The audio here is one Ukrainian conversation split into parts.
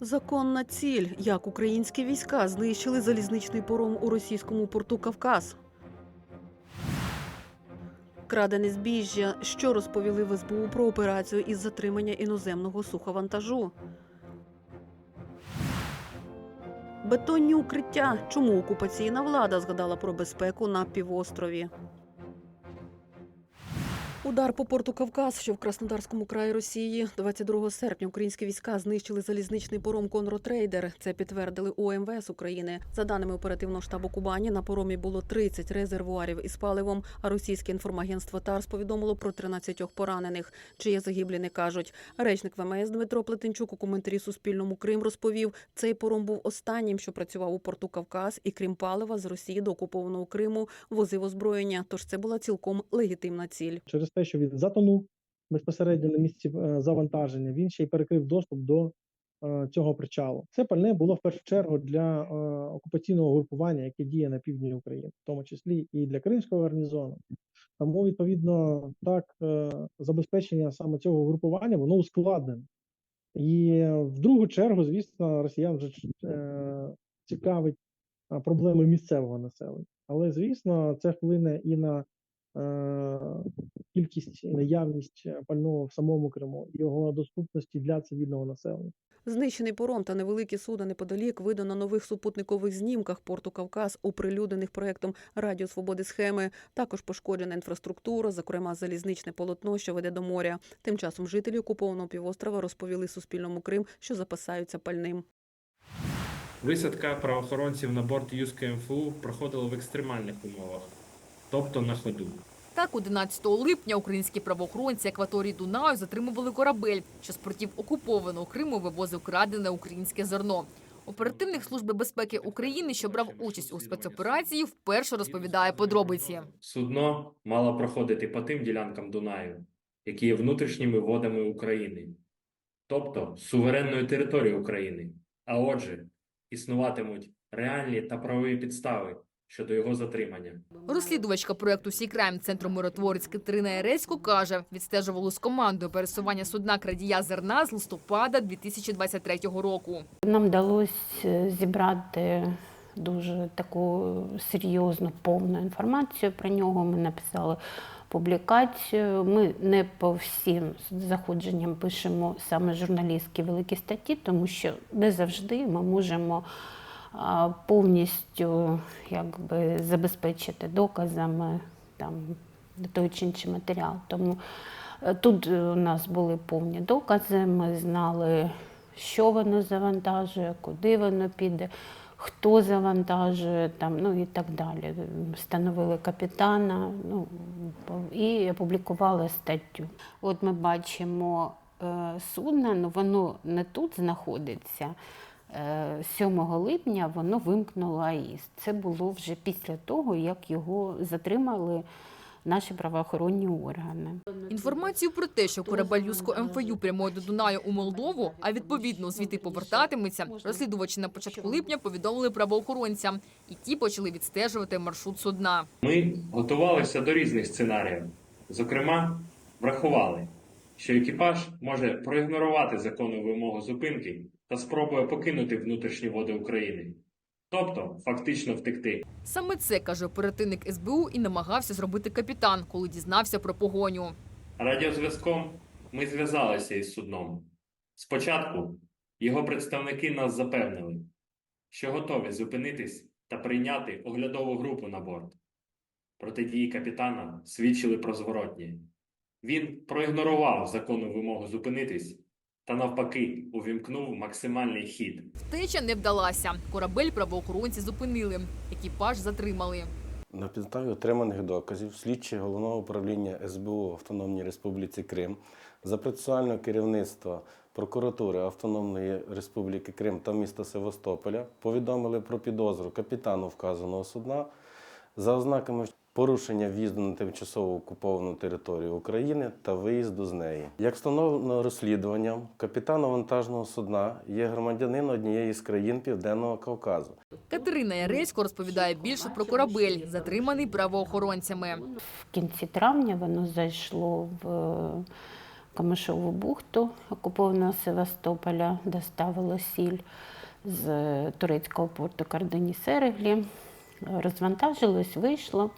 Законна ціль, як українські війська знищили залізничний пором у російському порту Кавказ. Крадене збіжжя, що розповіли в СБУ про операцію із затримання іноземного суховантажу. Бетонні укриття. Чому окупаційна влада згадала про безпеку на півострові? Удар по порту Кавказ, що в Краснодарському краї Росії, 22 серпня українські війська знищили залізничний пором Конротрейдер. Це підтвердили у МВС України. За даними оперативного штабу Кубані, на поромі було 30 резервуарів із паливом. А російське інформагентство ТАРС повідомило про 13 поранених. Чи є загиблі, не кажуть. Речник ВМС Дмитро Плетенчук у коментарі Суспільному Крим розповів, цей пором був останнім, що працював у порту Кавказ, і крім палива з Росії до окупованого Криму возив озброєння. Тож це була цілком легітимна ціль. через те, що він затонув безпосередньо на місці е, завантаження, він ще й перекрив доступ до е, цього причалу. Це пальне було в першу чергу для е, окупаційного групування, яке діє на півдні України, в тому числі і для Кримського гарнізону. Тому, відповідно, так забезпечення саме цього групування воно ускладнене. І в другу чергу, звісно, росіян вже цікавить проблеми місцевого населення. Але, звісно, це вплине і на кількість наявність е, пального в самому Криму, його доступності для цивільного населення. Знищений пором та невеликі суда неподалік видно на нових супутникових знімках порту Кавказ, оприлюднених проектом Радіо Свободи схеми. Також пошкоджена інфраструктура, зокрема залізничне полотно, що веде до моря. Тим часом жителі окупованого півострова розповіли Суспільному Крим, що запасаються пальним. Висадка правоохоронців на борт ЮСКМФУ проходила в екстремальних умовах, тобто на ходу. Так, 11 липня українські правоохоронці акваторії Дунаю затримували корабель, що з портів окупованого Криму вивозив крадене українське зерно. Оперативник служби безпеки України, що брав участь у спецоперації, вперше розповідає подробиці. Судно мало проходити по тим ділянкам Дунаю, які є внутрішніми водами України, тобто суверенною територією України. А отже, існуватимуть реальні та правові підстави щодо його затримання. Розслідувачка проекту «Сікрайм» Центру миротворець Катерина Яресько каже, відстежували з командою пересування судна крадія зерна з листопада 2023 року. Нам вдалося е, зібрати дуже таку серйозну повну інформацію про нього. Ми написали публікацію. Ми не по всім заходженням пишемо саме журналістські великі статті, тому що не завжди ми можемо повністю якби, забезпечити доказами там, той чи інший матеріал. Тому е, тут е, у нас були повні докази, ми знали, що воно завантажує, куди воно піде, хто завантажує, там, ну і так далі. Встановили капітана ну, і опублікували статтю. От ми бачимо е, судно, ну воно не тут знаходиться. Е, 7 липня воно вимкнуло АІС. Це було вже після того, як його затримали наші правоохоронні органи. Інформацію про те, що корабель Юско МФЮ прямує до Дунаю у Молдову, а відповідно звідти повертатиметься, розслідувачі на початку липня повідомили правоохоронцям, і ті почали відстежувати маршрут судна. Ми готувалися до різних сценаріїв. Зокрема, врахували, що екіпаж може проігнорувати законну вимогу зупинки та спробує покинути внутрішні води України, тобто фактично втекти. Саме це каже оперативник СБУ і намагався зробити капітан, коли дізнався про погоню. Радіозв'язком ми зв'язалися із судном. Спочатку його представники нас запевнили, що готові зупинитись та прийняти оглядову групу на борт. Проте дії капітана свідчили про зворотнє. Він проігнорував законну вимогу зупинитись та навпаки увімкнув максимальний хід. Втеча не вдалася. Корабель правоохоронці зупинили. Екіпаж затримали. На підставі отриманих доказів слідчі головного управління СБУ Автономній Республіці Крим за процесуального керівництва прокуратури Автономної Республіки Крим та міста Севастополя повідомили про підозру капітану вказаного судна за ознаками порушення в'їзду на тимчасово окуповану територію України та виїзду з неї. Як встановлено розслідуванням, капітан вантажного судна є громадянин однієї з країн Південного Кавказу. Катерина Яресько розповідає більше про корабель, затриманий правоохоронцями. В кінці травня воно зайшло в е, Камишову бухту окупованого Севастополя, доставило сіль з турецького порту Кардені Сереглі. Розвантажилось, вийшло,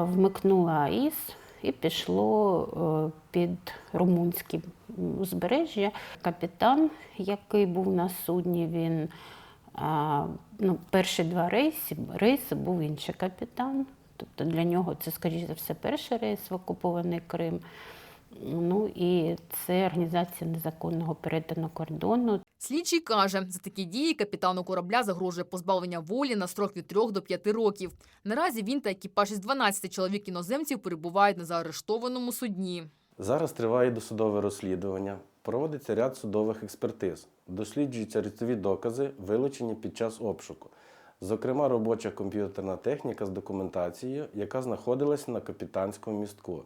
вмикнула АІС і пішло е, під румунське узбережжя. Капітан, який був на судні, він ну, перші два рейси, рейси був інший капітан. Тобто для нього це, скоріш за все, перший рейс в окупований Крим. Ну і це організація незаконного перетину кордону. Слідчий каже, за такі дії капітану корабля загрожує позбавлення волі на строк від 3 до 5 років. Наразі він та екіпаж із 12 чоловік іноземців перебувають на заарештованому судні. Зараз триває досудове розслідування, проводиться ряд судових експертиз, досліджуються речові докази, вилучені під час обшуку. Зокрема, робоча комп'ютерна техніка з документацією, яка знаходилася на капітанському містку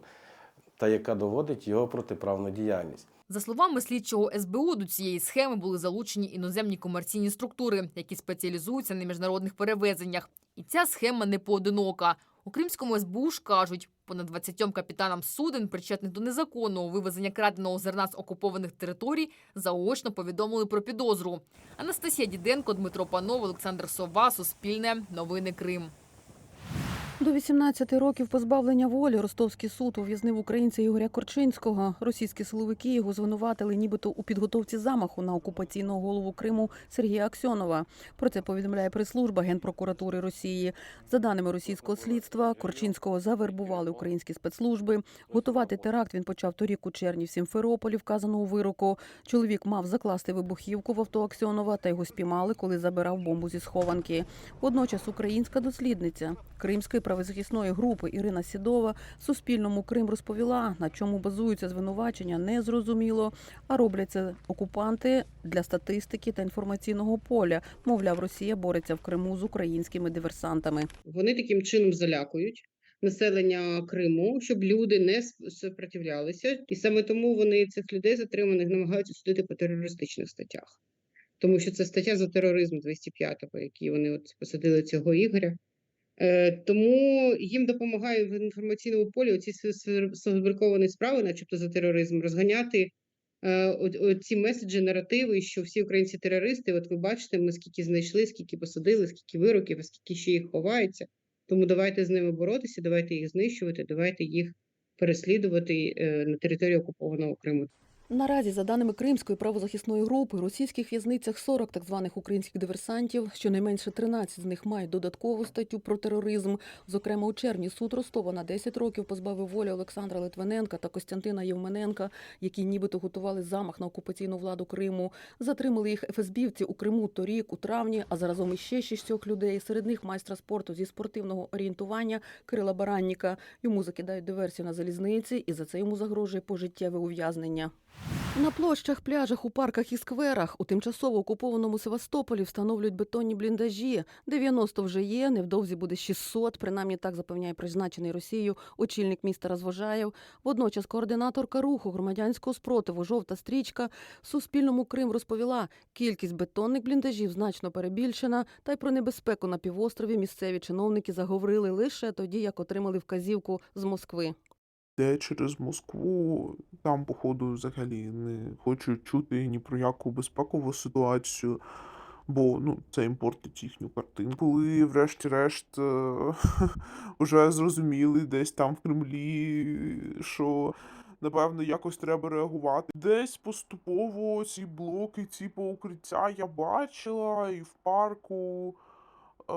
та яка доводить його протиправну діяльність. За словами слідчого СБУ, до цієї схеми були залучені іноземні комерційні структури, які спеціалізуються на міжнародних перевезеннях. І ця схема не поодинока. У Кримському СБУ ж кажуть, понад 20 капітанам суден, причетних до незаконного вивезення краденого зерна з окупованих територій, заочно повідомили про підозру. Анастасія Діденко, Дмитро Панов, Олександр Сова, Суспільне, Новини Крим. До 18 років позбавлення волі Ростовський суд ув'язнив українця Ігоря Корчинського. Російські силовики його звинуватили нібито у підготовці замаху на окупаційного голову Криму Сергія Аксьонова. Про це повідомляє прес-служба Генпрокуратури Росії. За даними російського слідства, Корчинського завербували українські спецслужби. Готувати теракт він почав торік у червні в Сімферополі, вказано у вироку. Чоловік мав закласти вибухівку в авто Аксьонова та його спіймали, коли забирав бомбу зі схованки. Водночас українська дослідниця Кримської правозахисної групи Ірина Сідова Суспільному Крим розповіла, на чому базуються звинувачення, не зрозуміло, а роблять це окупанти для статистики та інформаційного поля. Мовляв, Росія бореться в Криму з українськими диверсантами. Вони таким чином залякують населення Криму, щоб люди не сопротивлялися, і саме тому вони цих людей затриманих намагаються судити по терористичних статтях, тому що це стаття за тероризм 205, по якій вони от посадили цього Ігоря. Е, тому їм допомагає в інформаційному полі оці сфабриковані справи, начебто за тероризм, розганяти е, ці меседжі, наративи, що всі українці терористи. От ви бачите, ми скільки знайшли, скільки посадили, скільки вироків, скільки ще їх ховається. Тому давайте з ними боротися, давайте їх знищувати, давайте їх переслідувати е, на території окупованого Криму. Наразі, за даними Кримської правозахисної групи, російських в'язницях 40 так званих українських диверсантів, щонайменше 13 з них мають додаткову статтю про тероризм. Зокрема, у червні суд Ростова на 10 років позбавив волі Олександра Литвиненка та Костянтина Євмененка, які нібито готували замах на окупаційну владу Криму. Затримали їх ФСБівці у Криму торік, у травні, а заразом іще шістьох людей. Серед них майстра спорту зі спортивного орієнтування Кирила Баранніка. Йому закидають диверсію на залізниці, і за це йому загрожує пожиттєве ув'язнення. На площах, пляжах, у парках і скверах у тимчасово окупованому Севастополі встановлюють бетонні бліндажі. 90 вже є, невдовзі буде 600, принаймні так запевняє призначений Росією очільник міста Розвожаєв. Водночас координаторка руху громадянського спротиву «Жовта стрічка» Суспільному Крим розповіла, кількість бетонних бліндажів значно перебільшена, та й про небезпеку на півострові місцеві чиновники заговорили лише тоді, як отримали вказівку з Москви. Де через Москву там, походу, взагалі не хочуть чути ні про яку безпекову ситуацію, бо ну, це їм портить їхню картинку. Коли, врешті-решт, е, вже зрозуміли десь там в Кремлі, що. Напевно, якось треба реагувати. Десь поступово ці блоки, ці поукриття я бачила і в парку. Е,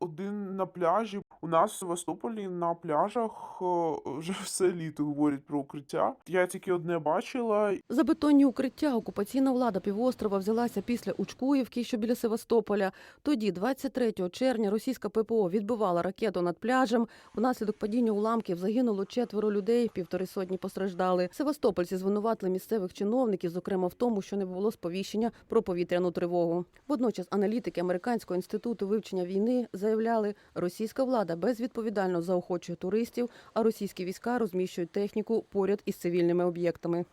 один на пляжі. У нас в Севастополі на пляжах е, вже все літо говорять про укриття. Я тільки одне бачила, За бетонні укриття окупаційна влада півострова взялася після Учкуївки, що біля Севастополя. Тоді, 23 червня, російська ППО відбивала ракету над пляжем. Внаслідок падіння уламків загинуло четверо людей, півтори сотні постраждали. Севастопольці звинуватили місцевих чиновників, зокрема в тому, що не було сповіщення про повітряну тривогу. Водночас аналітики Американського інституту вивчення війни заявляли, російська влада безвідповідально заохочує туристів, а російські війська розміщують техніку поряд із цивільними об'єктами.